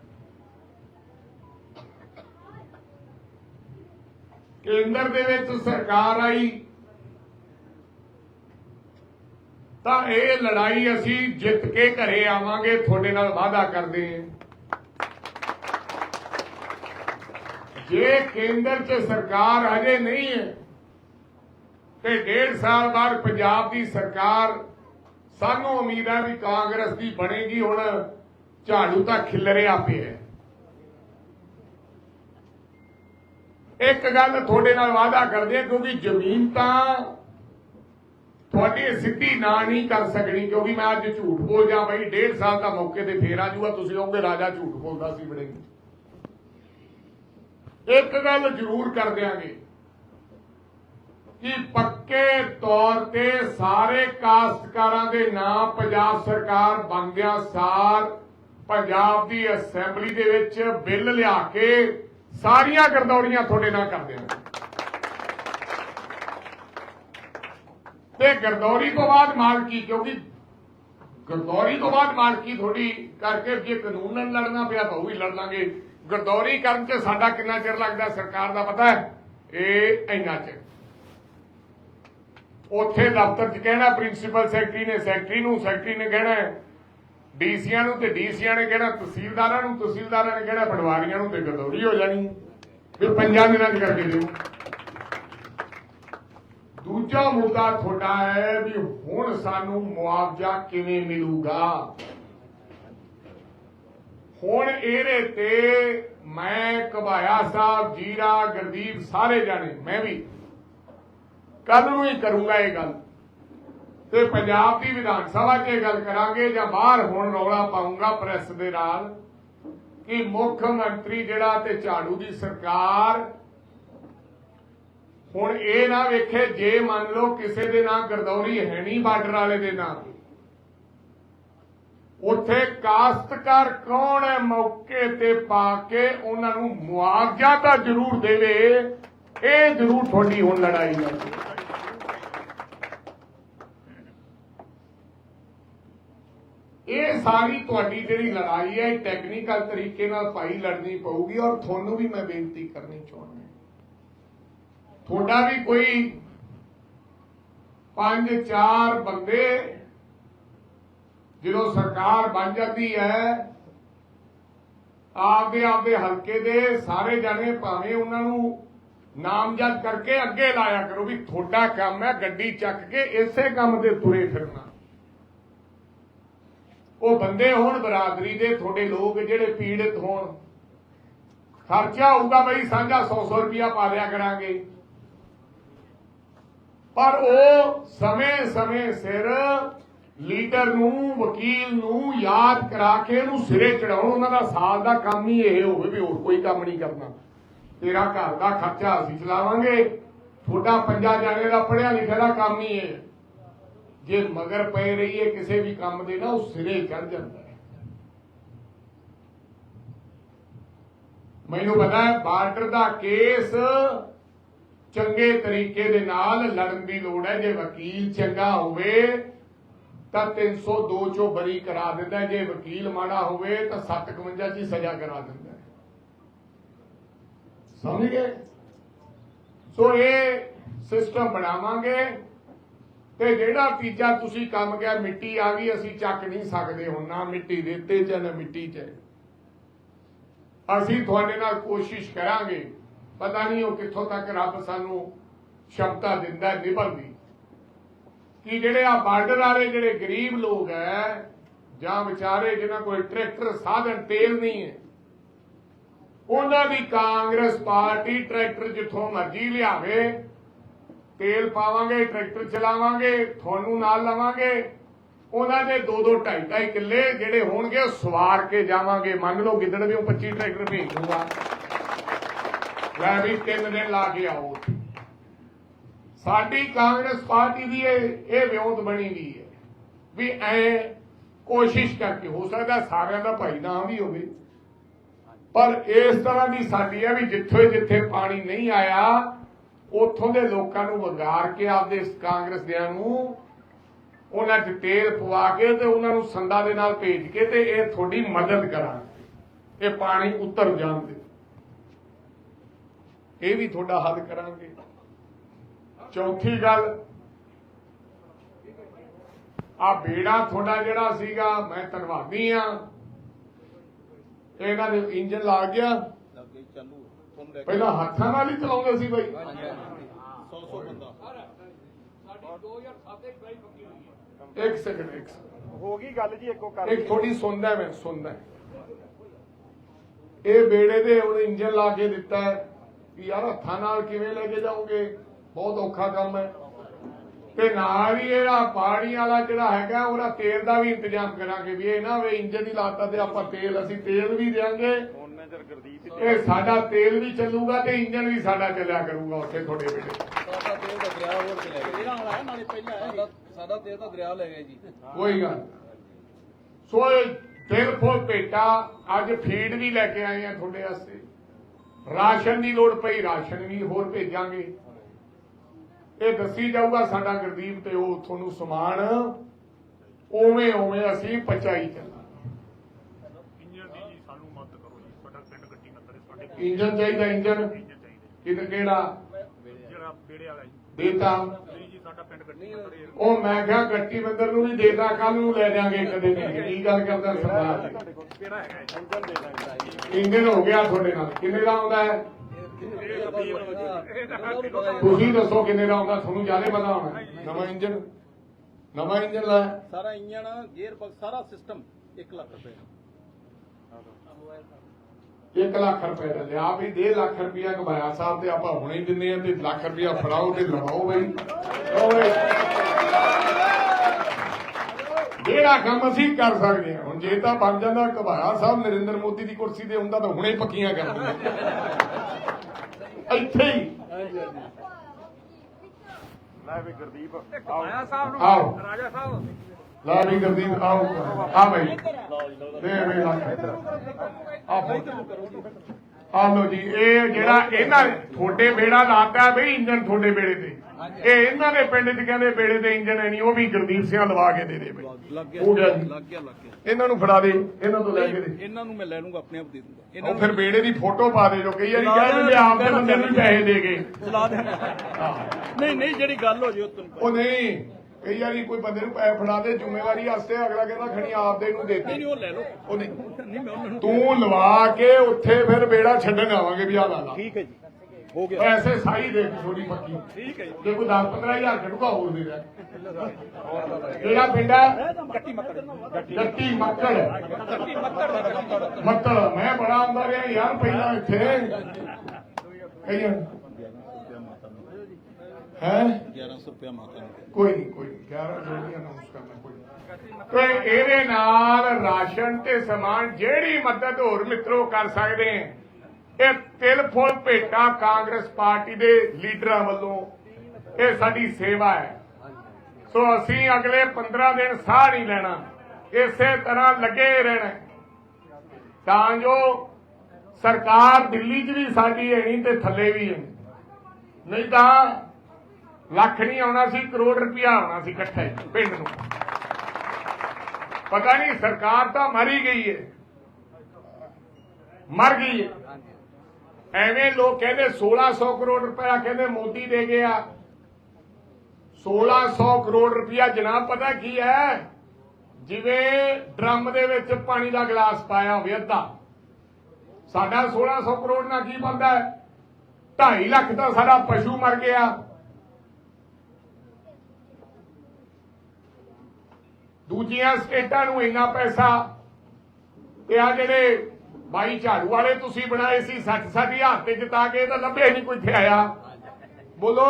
ਕੇਂਦਰ ਦੇ ਵਿੱਚ ਸਰਕਾਰ ਆਈ, ਤਾਂ ਇਹ ਲੜਾਈ ਅਸੀਂ ਜਿੱਤ ਕੇ ਘਰੇ ਆਵਾਂਗੇ, ਤੁਹਾਡੇ ਨਾਲ ਵਾਅਦਾ ਕਰਦੇ ਹਾਂ। ਜੇ ਕੇਂਦਰ 'ਚ ਸਰਕਾਰ ਅਜੇ ਨਹੀਂ ਹੈ, ਤੇ ਡੇਢ ਸਾਲ ਬਾਅਦ ਪੰਜਾਬ ਦੀ ਸਰਕਾਰ ਸਾਨੂੰ ਉਮੀਦ ਹੈ ਵੀ ਕਾਂਗਰਸ ਦੀ ਬਣੇਗੀ, ਹੁਣ ਝਾੜੂ ਤਾਂ ਖਿਲਰਿਆ ਪਿਆ ਹੈ ਇੱਕ ਗੱਲ ਤੁਹਾਡੇ ਨਾਲ ਵਾਅਦਾ ਕਰਦੇ ਹਾਂ, ਕਿਉਂਕਿ ਜ਼ਮੀਨ ਤਾਂ ਤੁਹਾਡੀ ਸਿੱਧੀ ਨਾ ਨਹੀਂ ਕਰ ਸਕਣੀ, ਕਿਉਂਕਿ ਮੈਂ ਅੱਜ ਝੂਠ ਬੋਲ ਜਾ ਬਈ, ਡੇਢ ਸਾਲ ਦਾ ਮੌਕੇ ਤੇ ਫੇਰ ਆ ਜਾਊਗਾ ਤੁਸੀਂ ਕਹੋਗੇ ਰਾਜਾ ਝੂਠ ਬੋਲਦਾ ਸੀ ਬੜੇ। ਇੱਕ ਗੱਲ ਜ਼ਰੂਰ ਕਰ ਦਿਆਂਗੇ, ਕਿ ਪੱਕੇ ਤੌਰ ਤੇ ਸਾਰੇ ਕਾਸ਼ਤਕਾਰਾਂ ਦੇ ਨਾਂ ਪੰਜਾਬ ਸਰਕਾਰ ਬੰਦਿਆਂ ਸਾਰ ਪੰਜਾਬ ਦੀ ਅਸੈਂਬਲੀ ਦੇ ਵਿੱਚ ਬਿੱਲ ਲਿਆ ਕੇ ਸਾਰੀਆਂ ਗਰਦੌਰੀਆਂ ਤੁਹਾਡੇ ਨਾਲ ਕਰ ਦਿਆਂਗੇ ਤੇ ਗਰਦੌਰੀ ਤੋਂ ਬਾਅਦ ਮਾਲਕੀ, ਕਿਉਂਕਿ ਗਰਦੌਰੀ ਤੋਂ ਬਾਅਦ ਮਾਲਕੀ ਥੋੜੀ ਕਰਕੇ ਜੇ ਕਾਨੂੰਨ ਨਾਲ ਲੜਨਾ ਪਿਆ ਤਾਂ ਉਹ ਵੀ ਲੜ ਲਾਂਗੇ। ਗਰਦੌਰੀ ਕਰਨ ਚ ਸਾਡਾ ਕਿੰਨਾ ਚਿਰ ਲੱਗਦਾ ਸਰਕਾਰ ਦਾ ਪਤਾ ਹੈ? ਇਹ ਇੰਨਾ ਚਿਰ। ਉੱਥੇ ਦਫ਼ਤਰ 'ਚ ਕਹਿਣਾ, ਪ੍ਰਿੰਸੀਪਲ ਸੈਕਟਰੀ ਨੇ ਸੈਕਟਰੀ ਨੂੰ, ਸੈਕਟਰੀ ਨੇ ਕਹਿਣਾ ਡੀਸੀਆਂ ਨੂੰ ਤੇ ਡੀਸੀਆਂ ਨੇ ਕਹਿਣਾ ਤਹਿਸੀਲਦਾਰਾਂ ਨੂੰ, ਤਹਿਸੀਲਦਾਰਾਂ ਨੇ ਕਹਿਣਾ ਪਟਵਾਰੀਆਂ ਨੂੰ ਤੇ ਗਰਦੌਰੀ ਹੋ ਜਾਣੀ। ਫਿਰ ਪੰਜਾਂ ਦਿਨਾਂ 'ਚ ਕਰਕੇ ਦਿਓ ਦੂਜਾ ਮੁੱਦਾ ਤੁਹਾਡਾ ਹੈ ਵੀ ਹੁਣ ਸਾਨੂੰ ਮੁਆਵਜ਼ਾ ਕਿਵੇਂ ਮਿਲੂਗਾ? ਹੁਣ ਇਹਦੇ ਤੇ ਮੈਂ ਕਬਾਇਆ ਸਾਹਿਬ, ਜੀਰਾ, ਗੁਰਦੀਪ ਸਾਰੇ ਜਾਣੇ, ਮੈਂ ਵੀ। ਕੱਲ ਨੂੰ ਹੀ ਕਰੂੰਗਾ ਇਹ ਗੱਲ। ਤੇ ਪੰਜਾਬ ਦੀ ਵਿਧਾਨ ਸਭਾ 'ਚ ਇਹ ਗੱਲ ਕਰਾਂਗੇ ਜਾਂ ਬਾਹਰ ਹੁਣ ਰੌਲਾ ਪਾਉਂਗਾ ਪ੍ਰੈਸ ਦੇ ਨਾਲ ਕਿ ਮੁੱਖ ਮੰਤਰੀ ਜਿਹੜਾ ਤੇ ਝਾੜੂ ਦੀ ਸਰਕਾਰ ਹੁਣ ਇਹ ਨਾ ਵੇਖੇ, ਜੇ ਮੰਨ ਲਓ ਕਿਸੇ ਦੇ ਨਾਲ ਗਰਦੌਰੀ ਹੈ ਨਹੀਂ ਬਾਰਡਰ ਵਾਲੇ ਦੇ ਨਾਲ ਉੱਥੇ ਕਾਸ਼ਤਕਾਰ ਕੌਣ ਹੈ ਮੌਕੇ ਤੇ ਪਾ ਕੇ ਉਹਨਾਂ ਨੂੰ ਮੁਆਵਜ਼ਾ ਤਾਂ ਜ਼ਰੂਰ ਦੇਵੇ, ਇਹ ਜ਼ਰੂਰ ਤੁਹਾਡੀ ਹੁਣ ਲੜਾਈ ਹੈ। ਇਹ ਸਾਰੀ ਤੁਹਾਡੀ ਜਿਹੜੀ ਲੜਾਈ ਹੈ ਟੈਕਨੀਕਲ ਤਰੀਕੇ ਨਾਲ ਭਾਈ ਲੜਨੀ ਪਊਗੀ ਔਰ ਤੁਹਾਨੂੰ ਵੀ ਮੈਂ ਬੇਨਤੀ ਕਰਨੀ ਚਾਹੁੰਦਾ ਤੁਹਾਡਾ ਵੀ ਕੋਈ ਪੰਜ, ਚਾਰ ਬੰਦੇ ਜਦੋਂ ਸਰਕਾਰ ਬਣ ਜਾਂਦੀ ਹੈ, ਆਪਦੇ ਆਪਦੇ ਹਲਕੇ ਦੇ ਸਾਰੇ ਜਾਣੇ ਭਾਵੇਂ ਉਹਨਾਂ ਨੂੰ ਨਾਮਜ਼ਦ ਕਰਕੇ ਅੱਗੇ ਲਾਇਆ ਕਰੋ ਵੀ ਤੁਹਾਡਾ ਕੰਮ ਹੈ ਗੱਡੀ ਚੱਕ ਕੇ ਇਸੇ ਕੰਮ ਦੇ ਤੁਰੇ ਫਿਰਨਾ। ਉਹ ਬੰਦੇ ਹੋਣ ਬਰਾਦਰੀ ਦੇ ਤੁਹਾਡੇ ਲੋਕ ਜਿਹੜੇ ਪੀੜਤ ਹੋਣ। ਖਰਚਾ ਹੋਊਗਾ ਬਈ ਸਾਂਝਾ 100-100 ਰੁਪਿਆ ਪਾ ਲਿਆ ਕਰਾਂਗੇ। ਪਰ ਉਹ ਸਮੇਂ-ਸਮੇਂ ਸਿਰ ਲੀਡਰ ਨੂੰ, ਵਕੀਲ ਨੂੰ ਯਾਦ ਕਰਾ ਕੇ ਉਹਨੂੰ ਸਿਰੇ ਚੜਾਉਣ, ਉਹਨਾਂ ਦਾ ਸਾਲ ਦਾ ਕੰਮ ਹੀ ਇਹ ਹੋਵੇ ਵੀ ਹੋਰ ਕੋਈ ਕੰਮ ਨਹੀਂ ਕਰਨਾ। ਤੇਰਾ ਘਰ ਦਾ ਖਰਚਾ ਅਸੀਂ ਚਲਾਵਾਂਗੇ। ਤੁਹਾਡਾ ਪੰਜਾ ਜਾਣੇ ਦਾ ਪੜਿਆ ਲਿਖਿਆ ਦਾ ਕੰਮ ਹੀ ਇਹ ਜੇ ਮਗਰ ਪਏ ਰਹੀਏ, ਕਿਸੇ ਵੀ ਕੰਮ ਦੇ ਨਾ, ਉਹ ਸਿਰੇ ਚੜ ਜਾਂਦਾ ਹੈ। ਮੈਨੂੰ ਪਤਾ ਹੈ, ਬਾਰਡਰ ਦਾ ਕੇਸ ਚੰਗੇ ਤਰੀਕੇ ਦੇ ਨਾਲ ਲੜਨ ਦੀ ਲੋੜ ਹੈ। ਜੇ ਵਕੀਲ ਚੰਗਾ ਹੋਵੇ, ਤਾਂ 302 ਚੋਂ ਬਰੀ ਕਰਾ ਦਿੰਦਾ ਜੇ ਵਕੀਲ ਮਾੜਾ ਹੋਵੇ, ਤਾਂ 751 ਚ ਸਜ਼ਾ ਕਰਾ ਦਿੰਦਾ ਸਮਝ ਗਏ? ਸੋ ਇਹ ਸਿਸਟਮ ਬਣਾਵਾਂਗੇ। ਤੇ ਜਿਹੜਾ ਤੀਜਾ ਤੁਸੀਂ ਕੰਮ ਗਿਆ ਮਿੱਟੀ ਆ ਗਈ, ਅਸੀਂ ਚੱਕ ਨਹੀਂ ਸਕਦੇ ਹੁਣ, ਨਾ ਮਿੱਟੀ ਰੇਤੇ ਚ, ਨਾ ਮਿੱਟੀ ਚ। ਅਸੀਂ ਤੁਹਾਡੇ ਨਾਲ ਕੋਸ਼ਿਸ਼ ਕਰਾਂਗੇ। ਪਤਾ ਨਹੀਂ ਉਹ ਕਿੱਥੋਂ ਤੱਕ ਰੱਬ ਸਾਨੂੰ ਸ਼ਮਤਾ ਦਿੰਦਾ ਹੈ ਕਿ ਜਿਹੜੇ ਆ ਬਾਰਡਰ ਵਾਲੇ, ਜਿਹੜੇ ਗਰੀਬ ਲੋਕ ਐ, ਜਾਂ ਵਿਚਾਰੇ ਜਿਨ੍ਹਾਂ ਕੋਲ ਟਰੈਕਟਰ, ਸਾਧਨ, ਤੇਲ ਨਹੀਂ ਹੈ ਉਹਨਾਂ ਦੀ ਕਾਂਗਰਸ ਪਾਰਟੀ ਟਰੈਕਟਰ ਜਿੱਥੋਂ ਮਰਜ਼ੀ ਲਿਆਵੇ ਤੇਲ ਪਾਵਾਂਗੇ, ਟਰੈਕਟਰ ਚਲਾਵਾਂਗੇ, ਤੁਹਾਨੂੰ ਨਾਲ ਲਵਾਂਗੇ। ਉਹਨਾਂ ਦੇ ਦੋ ਦੋ ਢਾਈ ਢਾਈ ਕਿੱਲੇ ਜਿਹੜੇ ਹੋਣਗੇ ਸਵਾਰ ਕੇ ਜਾਵਾਂਗੇ। ਮੰਨ ਲਓ ਗਿੱਦੜ ਵੀ 25 ਟਰੈਕਟਰ ਭੇਜ ਦੂੰਗਾ ਮੈਂ ਵੀ ਤਿੰਨ ਦਿਨ ਲਾ ਕੇ ਆਓ ਸਾਡੀ ਕਾਂਗਰਸ ਪਾਰਟੀ ਦੀ ਇਹ ਇਹ ਵਿਉਂਤ ਬਣੀ ਵੀ ਹੈ ਵੀ ਐ ਕੋਸ਼ਿਸ਼ ਕਰਕੇ ਹੋ ਸਕਦਾ ਸਾਰਿਆਂ ਦਾ ਭਾਈ ਨਾਮ ਵੀ ਹੋਵੇ। ਪਰ ਇਸ ਤਰ੍ਹਾਂ ਦੀ ਸਾਡੀ ਹੈ ਵੀ ਜਿੱਥੇ ਜਿੱਥੇ ਪਾਣੀ ਨਹੀਂ ਆਇਆ ਉੱਥੋਂ ਦੇ ਲੋਕਾਂ ਨੂੰ ਵਗਾਰ ਕੇ ਆਪਦੇ ਕਾਂਗਰਸ ਦਿਆਂ ਨੂੰ ਉਹਨਾਂ 'ਚ ਤੇਲ ਪਵਾ ਕੇ ਤੇ ਉਹਨਾਂ ਨੂੰ ਸੰਦਾਂ ਦੇ ਨਾਲ ਭੇਜ ਕੇ ਤੇ ਇਹ ਤੁਹਾਡੀ ਮਦਦ ਕਰਾਂਗੇ। ਇਹ ਪਾਣੀ ਉਤਰ ਜਾਣ ਦੇ ਇਹ ਵੀ ਤੁਹਾਡਾ ਹੱਲ ਕਰਾਂਗੇ। ਚੌਥੀ ਗੱਲ, ਆ ਬੇੜਾ ਤੁਹਾਡਾ ਜਿਹੜਾ ਸੀਗਾ, ਮੈਂ ਧੰਨਵਾਦੀ ਆ ਇਹਨਾਂ ਦੇ ਇੰਜਨ ਲਾ ਗਿਆ ਲੱਗੇ ਚਾਲੂ ਤੁਹਾਨੂੰ ਲੈ ਕੇ ਪਹਿਲਾਂ ਹੱਥਾਂ ਨਾਲ ਹੀ ਚਲਾਉਂਦੇ ਸੀ ਬਾਈ। 100 100 ਬੰਦਾ। ਇੱਕ ਸੈਕਿੰਡ ਇੱਕ second। ਹੋ ਗਈ ਗੱਲ ਜੀ ਇੱਕੋ ਕਰ ਇੱਕ ਥੋੜੀ ਸੁਣਦਾ ਮੈਂ ਸੁਣਦਾ। ਇਹ ਬੇੜੇ ਦੇ ਹੁਣ ਇੰਜਨ ਲਾ ਕੇ ਦਿੱਤਾ ਹੈ ਕਿ ਯਾਰ ਹੱਥਾਂ ਨਾਲ ਕਿਵੇਂ ਲੈ ਕੇ ਜਾਓਗੇ? ਬਹੁਤ ਔਖਾ ਕੰਮ ਹੈ। ਤੇ ਨਾਲ ਹੀ ਇਹਦਾ ਪਾਣੀ ਵਾਲਾ ਜਿਹੜਾ ਹੈਗਾ ਉਹਦਾ ਤੇਲ ਦਾ ਵੀ ਇੰਤਜ਼ਾਮ ਕਰਾਂਗੇ ਵੀ ਇਹ ਨਾ ਵੀ ਇੰਜਨ ਹੀ ਲਾਤਾ ਤੇ ਆਪਾਂ ਤੇਲ ਅਸੀਂ ਤੇਲ ਵੀ ਦੇਾਂਗੇ ਇਹ ਸਾਡਾ ਤੇਲ ਵੀ ਚੱਲੂਗਾ ਤੇ ਇੰਜਨ ਵੀ ਸਾਡਾ ਚੱਲਿਆ ਕਰੂਗਾ ਉੱਥੇ ਤੁਹਾਡੇ ਬੇੜੇ ਸਾਡਾ ਤੇਲ ਦਾ ਦਰਿਆ ਹੋਰ ਚਲੇ ਗਿਆ ਨਾਲ ਆਇਆ ਨਾਲੇ ਪਹਿਲਾਂ ਆਇਆ ਸਾਡਾ ਸਾਡਾ ਤੇਲ ਤਾਂ ਦਰਿਆ ਲੈ ਗਏ ਜੀ। ਕੋਈ ਗੱਲ ਸੋ ਦਿਲ ਫੁੱਲ ਭੇਟਾ ਅੱਜ ਫੀਡ ਵੀ ਲੈ ਕੇ ਆਏ ਆ ਤੁਹਾਡੇ ਵਾਸਤੇ। ਰਾਸ਼ਨ ਦੀ ਲੋੜ ਪਈ ਰਾਸ਼ਨ ਵੀ ਹੋਰ ਭੇਜਾਂਗੇ। ਇਹ ਦੱਸੀ ਜਾਊਗਾ ਸਾਡਾ ਗੁਰਦੀਪ ਤੇ ਉਹ ਤੁਹਾਨੂੰ ਸਮਾਨ। ਉਵੇਂ ਉਵੇਂ ਅਸੀਂ ਚੱਲਾਂਗੇ। ਇੰਜਨ ਦੀ ਜੀ ਸਾਨੂੰ ਮਦਦ ਕਰੋ ਜੀ। ਸਾਡਾ ਪਿੰਡ ਗੱਡੀ ਨਾ ਕਰੇ ਸਾਡੇ ਇੰਜਨ ਚਾਹੀਦਾ ਇੰਜਨ ਕਿਤੇ ਕਿਹੜਾ? ਜਿਹੜਾ ਬੇੜੇ ਵਾਲਾ ਜੀ। ਦੇਤਾ। ਉਹ ਮੈਂ ਕਿਹਾ ਗੱਟੀ ਬੰਦਰ ਨੂੰ ਵੀ ਦੇਤਾ ਕੱਲ ਨੂੰ ਲੈ ਜਾਾਂਗੇ ਕਦੇ ਨਹੀਂ ਕੀ ਗੱਲ ਕਰਦਾ ਸਰਦਾਰ ਇੰਜਨ ਹੋ ਗਿਆ ਤੁਹਾਡੇ ਨਾਲ। ਕਿੰਨੇ ਦਾ ਆਉਂਦਾ ਹੈ? ਤੁਸੀਂ ਦੱਸੋ ਕਿੰਨੇ ਦਾ ਆਉਂਦਾ ਤੁਹਾਨੂੰ ਜ਼ਿਆਦਾ ਪਤਾ ਹੋਣਾ। ਨਵਾਂ ਇੰਜਨ ਨਵਾਂ ਇੰਜਨ ਲਾਇਆ ਸਾਰਾ ਇੰਜਨ ਗੇਅਰ ਬਕਸ ਸਾਰਾ ਸਿਸਟਮ 1 ਲੱਖ ਰੁਪਏ 1 ਲੱਖ ਰੁਪਏ ਦਾ। ਲਿਆ ਵੀ ਦੇ ਲੱਖ ਰੁਪਇਆ ਕਮਾਇਆ ਸਾਹਿਬ ਤੇ ਆਪਾਂ ਹੁਣੇ ਹੀ ਦਿੰਨੇ ਆ ਤੇ ਲੱਖ ਰੁਪਇਆ ਫੜਾਓ ਤੇ ਲਵਾਓ ਬਈ। ਜਿਹੜਾ ਕੰਮ ਅਸੀਂ ਕਰ ਸਕਦੇ ਹਾਂ। ਹੁਣ ਜੇ ਤਾਂ ਬਣ ਜਾਂਦਾ ਕਬਾਇਆ ਸਾਹਿਬ ਨਰਿੰਦਰ ਮੋਦੀ ਦੀ ਕੁਰਸੀ ਤੇ ਹੁੰਦਾ ਤਾਂ ਹੁਣੇ ਪੱਕੀਆਂ ਕਰ ਦਿੰਦੇ ਇੱਥੇ ਹੀ ਲੈ ਵੀ ਗੁਰਦੀਪ ਸਾਹਿਬ ਨੂੰ? ਆਓ। ਰਾਜਾ ਸਾਹਿਬ। ਲਾ ਵੀ ਗੁਰਦੀਪ ਆਓ। ਆ ਬਈ। ਦੇ ਬਈ ਲੱਖ ਆ ਲੋ ਜੀ ਇਹ ਜਿਹੜਾ ਇਹਨਾਂ ਤੁਹਾਡੇ ਬੇੜਾ ਲਾਤਾ ਬਈ ਇੰਜਨ ਤੁਹਾਡੇ ਬੇੜੇ ਤੇ। ਇਹ ਇਹਨਾਂ ਦੇ ਪਿੰਡ 'ਚ ਕਹਿੰਦੇ ਬੇੜੇ ਤੇ ਇੰਜਨ ਹੈ ਨਹੀਂ ਉਹ ਵੀ ਗੁਰਦੀਪ ਸਿੰਘ ਲਵਾ ਕੇ ਦੇ ਦੇ ਬਈ। ਲੱਗ ਗਿਆ ਹੋ ਗਿਆ ਜੀ ਲੱਗ ਗਿਆ ਲੱਗ ਗਿਆ ਇਹਨਾਂ ਨੂੰ ਫੜਾ ਦੇ ਇਹਨਾਂ ਤੋਂ ਲੈ ਕੇ ਦੇ। ਇਹਨਾਂ ਨੂੰ ਮੈਂ ਲੈ ਲੂੰਗਾ ਆਪਣੇ ਆਪ ਦੇ ਦੂੰਗਾ ਉਹ ਫਿਰ ਬੇੜੇ ਦੀ ਫੋਟੋ ਪਾ ਦੇ ਜੋ ਕਈ ਵਾਰੀ ਕਹਿ ਦਿੰਦੇ ਆਪਦੇ ਬੰਦੇ ਨੂੰ ਵੀ ਪੈਸੇ ਦੇ ਗਏ ਚਲਾ ਦੇ ਨਹੀਂ ਨਹੀਂ ਜਿਹੜੀ ਗੱਲ ਹੋ ਜੇ ਉਹ ਤੈਨੂੰ ਉਹ ਨਹੀਂ ਕਈ ਵਾਰੀ ਕੋਈ ਬੰਦੇ ਨੂੰ ਪੈਸੇ ਫੜਾ ਦੇ ਜ਼ਿੰਮੇਵਾਰੀ ਵਾਸਤੇ ਅਗਲਾ ਕਹਿੰਦਾ ਖਣੀ ਆਪਦੇ ਨੂੰ ਦੇ ਨਹੀਂ ਦੇ। ਨਹੀਂ ਉਹ ਲੈ ਲਓ। ਉਹ ਨਹੀਂ। ਨਹੀਂ ਮੈਂ ਉਹਨਾਂ ਨੂੰ ਤੂੰ ਲਵਾ ਕੇ ਉੱਥੇ ਫਿਰ ਬੇੜਾ ਛੱਡਣ ਆਵਾਂਗੇ ਵੀ ਆ ਲਾ ਲਾ। ਠੀਕ ਹੈ ਜੀ। ਹੋ ਗਿਆ। ਪੈਸੇ ਸਾਈ ਦੇ ਥੋੜੀ ਪੱਕੀ। ਠੀਕ ਹੈ ਜੀ। ਕੋਈ 10 15000 ਕੱਢੂਗਾ ਹੋਰ ਦੇ ਦੇ ਕਿਹੜਾ ਪਿੰਡ ਹੈ? ਗੱਟੀ ਮੱਕੜ। ਗੱਟੀ ਮੱਕੜ। ਗੱਟੀ ਮੱਕੜ। ਮੱਕੜ। ਮੈਂ ਬੜਾ ਆਉਂਦਾ ਰਿਹਾ ਯਾਰ ਪਹਿਲਾਂ ਇੱਥੇ। ਕਈ ਹੈ? 1100 ਰੁਪਏ ਮਾਤਾ ਨੂੰ ਕੋਈ ਨਹੀਂ ਕੋਈ ਨਹੀਂ। 11 ਜੋੜੀਆਂ ਅਨਾਉਂਸ ਕਰਨਾ ਕੋਈ। ਤੇ ਇਹਦੇ ਨਾਲ ਰਾਸ਼ਨ ਤੇ ਸਮਾਨ ਜਿਹੜੀ ਮਦਦ ਹੋਰ ਮਿੱਤਰੋ ਕਰ ਸਕਦੇ ਹੈ। ਇਹ ਤਿਲ ਫੁੱਲ ਭੇਟਾ ਕਾਂਗਰਸ ਪਾਰਟੀ ਦੇ ਲੀਡਰਾਂ ਵੱਲੋਂ। ਇਹ ਸਾਡੀ ਸੇਵਾ ਹੈ। ਸੋ ਅਸੀਂ ਅਗਲੇ 15 ਦਿਨ ਸਾਹ ਨਹੀਂ ਲੈਣਾ। ਇਸੇ ਤਰ੍ਹਾਂ ਲੱਗੇ ਰਹਿਣਾ ਤਾਂ ਜੋ ਸਰਕਾਰ ਦਿੱਲੀ 'ਚ ਵੀ ਸਾਡੀ ਹੈਣੀ ਤੇ ਥੱਲੇ ਵੀ ਹੈ ਨਹੀਂ ਤਾਂ ਲੱਖ ਨਹੀਂ ਆਉਣਾ ਸੀ, ਕਰੋੜ ਰੁਪਇਆ ਆਉਣਾ ਸੀ ਇਕੱਠੇ ਪਿੰਡ ਨੂੰ। ਪਤਾ ਨਹੀਂ ਸਰਕਾਰ ਤਾਂ ਮਰੀ ਗਈ ਹੈ। ਮਰ ਗਈ ਹੈ। ਐਵੇਂ ਲੋਕ ਕਹਿੰਦੇ 1600 ਕਰੋੜ ਰੁਪਇਆ ਕਹਿੰਦੇ ਮੋਦੀ ਦੇ ਗਿਆ। 1600 ਕਰੋੜ ਰੁਪਇਆ, ਜਨਾਬ ਪਤਾ ਕੀ ਹੈ? ਜਿਵੇਂ ਡਰਮ ਦੇ ਵਿੱਚ ਪਾਣੀ ਦਾ ਗਲਾਸ ਪਾਇਆ ਹੋਵੇ ਅੱਧਾ। ਸਾਡਾ 1600 ਕਰੋੜ ਨਾਲ ਕੀ ਬਣਦਾ ਹੈ? 2.5 ਲੱਖ ਦਾ ਸਾਡਾ ਪਸ਼ੂ ਮਰ ਗਿਆ। ਦੂਜੀਆਂ ਸਟੇਟਾਂ ਨੂੰ ਇੰਨਾ ਪੈਸਾ ਤੇ ਆ ਜਿਹੜੇ ਬਾਈ ਝਾੜੂ ਵਾਲੇ ਤੁਸੀਂ ਬਣਾਏ ਸੀ 60 60 ਹਜ਼ਾਰ ਤੇ ਜਿਤਾ ਕੇ ਤਾਂ ਲੱਭਿਆ ਹੀ ਨਹੀਂ ਕੋਈ ਇੱਥੇ ਆਇਆ। ਬੋਲੋ।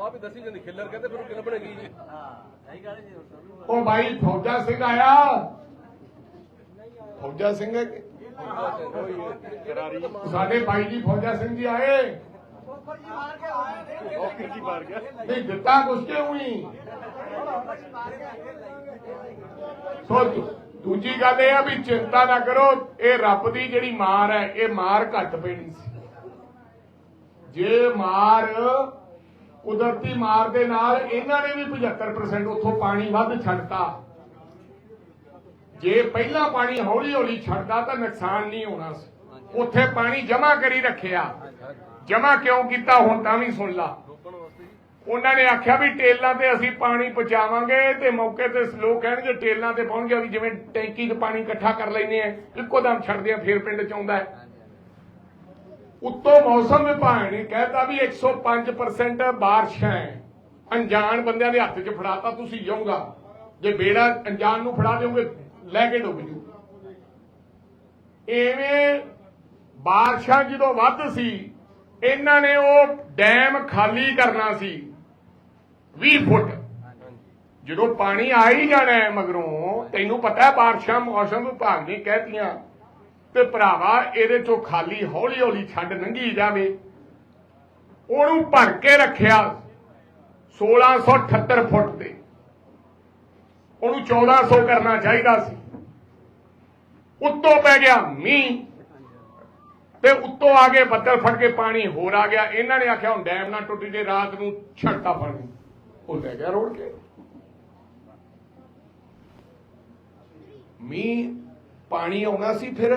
ਆਪ ਹੀ ਦੱਸੀ ਜਾਂਦੀ ਖਿੱਲਰ ਕਹਿੰਦੇ ਫਿਰ ਉਹ ਕਿਵੇਂ ਬਣੇਗੀ? ਜੀ ਉਹ ਬਾਈ ਫੌਜਾ ਸਿੰਘ ਆਇਆ। ਫੌਜਾ ਸਿੰਘ ਹੈ ਕਿ- ਸਾਡੇ ਬਾਈ ਜੀ ਫੌਜਾ ਸਿੰਘ ਜੀ ਆਏ। ਨਹੀਂ ਦਿੱਤਾ ਕੁਛ ਕਿਉਂ ਨਹੀਂ ਸੋ ਦੂ- ਦੂਜੀ ਗੱਲ ਇਹ ਆ ਵੀ ਚਿੰਤਾ ਨਾ ਕਰੋ, ਇਹ ਰੱਬ ਦੀ ਜਿਹੜੀ ਮਾਰ ਹੈ, ਇਹ ਮਾਰ ਘੱਟ ਪੈਣੀ ਸੀ। ਜੇ ਮਾਰ ਕੁਦਰਤੀ ਮਾਰ ਦੇ ਨਾਲ ਇਹਨਾਂ ਨੇ ਵੀ 75% ਉੱਥੋਂ ਪਾਣੀ ਵੱਧ ਛੱਡਤਾ। ਜੇ ਪਹਿਲਾਂ ਪਾਣੀ ਹੌਲੀ ਹੌਲੀ ਛੱਡਦਾ ਤਾਂ ਨੁਕਸਾਨ ਨਹੀਂ ਹੋਣਾ ਸੀ। ਉੱਥੇ ਪਾਣੀ ਜਮਾ ਕਰੀ ਰੱਖਿਆ। ਜਮਾ ਕਿਉਂ ਕੀਤਾ, ਹੁਣ ਤਾਂ ਵੀ ਸੁਣ ਲਾ। ਉਹਨਾਂ ਨੇ ਆਖਿਆ ਵੀ ਟੇਲਾਂ ਤੇ ਅਸੀਂ ਪਾਣੀ ਪਹੁੰਚਾਵਾਂਗੇ ਤੇ ਮੌਕੇ ਤੇ ਲੋਕ ਕਹਿਣਗੇ ਟੇਲਾਂ ਤੇ ਪਹੁੰਚ ਗਿਆ ਵੀ ਜਿਵੇਂ ਟੈਂਕੀ 'ਚ ਪਾਣੀ ਇਕੱਠਾ ਕਰ ਲੈਨੇ ਆ, ਇੱਕੋ ਦਮ ਛੱਡਦੇ ਆ, ਫੇਰ ਪਿੰਡ 'ਚ ਆਉਂਦਾ ਹੈ। ਉੱਤੋਂ ਮੌਸਮ ਵਿਭਾਗ ਨੇ ਕਹਿਤਾ ਵੀ 105% ਬਾਰਿਸ਼ ਹੈ। ਅਣਜਾਣ ਬੰਦਿਆਂ ਦੇ ਹੱਥ 'ਚ ਫੜਾਤਾ, ਤੁਸੀਂ ਜਾਊਗਾ। ਜੇ ਬੇੜਾ ਅਣਜਾਣ ਨੂੰ ਫੜਾ ਦਿਓਗੇ, ਲੈ ਕੇ ਡੁੱਬ ਜੂ। ਐਵੇਂ ਬਾਰਿਸ਼ਾਂ ਜਦੋਂ ਵੱਧ ਸੀ, ਇਹਨਾਂ ਨੇ ਉਹ ਡੈਮ ਖਾਲੀ ਕਰਨਾ ਸੀ। 20 ਫੁੱਟ। ਜਦੋਂ ਪਾਣੀ ਆ ਹੀ ਜਾਣਾ ਹੈ ਮਗਰੋਂ ਤੈਨੂੰ ਪਤਾ ਹੈ ਬਾਰਿਸ਼ਾਂ ਮੌਸਮ ਵਿਭਾਗ ਨੇ ਕਹਿਤੀਆਂ ਤੇ ਭਰਾਵਾ ਇਹਦੇ ਚੋਂ ਖਾਲੀ ਹੌਲੀ ਹੌਲੀ ਛੱਡ ਲੰਘੀ ਜਾਵੇ। ਉਹਨੂੰ ਭਰ ਕੇ ਰੱਖਿਆ 1678 ਫੁੱਟ ਤੇ। ਉਹਨੂੰ 1400 ਕਰਨਾ ਚਾਹੀਦਾ ਸੀ। ਉੱਤੋਂ ਪੈ ਗਿਆ ਮੀਂਹ ਤੇ ਉੱਤੋਂ ਆ ਕੇ ਬੱਦਲ ਫਟ ਕੇ ਪਾਣੀ ਹੋਰ ਆ ਗਿਆ। ਇਹਨਾਂ ਨੇ ਆਖਿਆ ਹੁਣ ਡੈਮ ਨਾ ਟੁੱਟ ਜੇ ਰਾਤ ਨੂੰ ਛੱਡਤਾ ਪਾਣੀ। ਉਹ ਲੈ ਗਿਆ ਰੋੜ ਕੇ ਮੀਂਹ ਪਾਣੀ ਆਉਣਾ ਸੀ ਫਿਰ,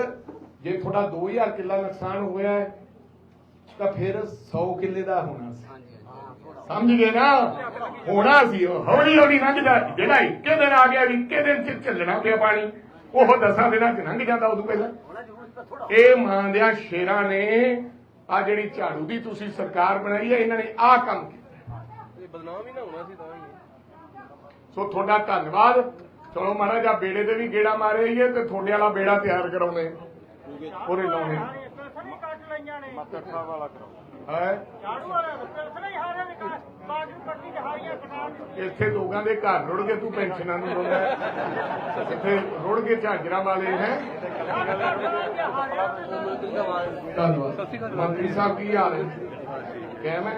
ਜੇ ਤੁਹਾਡਾ 2000 ਕਿੱਲਾ ਨੁਕਸਾਨ ਹੋਇਆ ਤਾਂ ਫਿਰ 100 ਕਿੱਲੇ ਦਾ ਹੋਣਾ ਸੀ। ਸਮਝ ਗਏ ਨਾ? ਹੋਣਾ ਸੀ ਹੌਲੀ ਹੌਲੀ ਲੰਘਦਾ ਜਿਹੜਾ ਇੱਕੇ ਦਿਨ ਆ ਗਿਆ ਵੀ ਇੱਕੇ ਦਿਨ ਚ ਚੱਲਣਾ ਪਿਆ ਪਾਣੀ। ਉਹ ਦਸਾਂ ਦਿਨਾਂ ਚ ਲੰਘ ਜਾਂਦਾ ਉਦੋਂ ਪਹਿਲਾਂ। ਇਹ ਮਾਂ ਦਿਆਂ ਸ਼ੇਰਾਂ ਨੇ ਆ ਜਿਹੜੀ ਝਾੜੂ ਦੀ ਤੁਸੀਂ ਸਰਕਾਰ ਬਣਾਈ ਹੈ, ਇਹਨਾਂ ਨੇ ਆਹ ਕੰਮ ਕੀਤਾ। ਬਦਨਾਮ ਹੀ ਨਾ ਹੋਣਾ ਸੀ ਤਾਂ ਹੀ। ਸੋ ਤੁਹਾਡਾ ਧੰਨਵਾਦ। ਚਲੋ ਮਹਾਰਾਜ ਆ ਬੇੜੇ ਤੇ ਵੀ ਗੇੜਾ ਮਾਰੇ ਹੀ ਤੇ ਤੁਹਾਡੇ ਵਾਲਾ ਬੇੜਾ ਤਿਆਰ ਕਰਾਉਣੇ। ਪੂਰੇ ਲਾਉਣੇ। ਮੱਤਰਖਾ ਵਾਲਾ ਕਰੋ ਹੈ? ਇੱਥੇ ਲੋਕਾਂ ਦੇ ਘਰ ਰੁੜ ਕੇ ਤੂੰ ਪੈਨਸ਼ਨਾਂ ਨੂੰ ਰੋਂਦਾ ਹੈ। ਇੱਥੇ ਰੁੜ ਕੇ ਝਾਂਜਰਾਂ ਵਾਲੇ ਹੈ। ਧੰਨਵਾਦ। ਮੰਤਰੀ ਸਾਹਿਬ, ਕੀ ਹਾਲ ਹੈ? ਕਹਿ ਮੈਂ?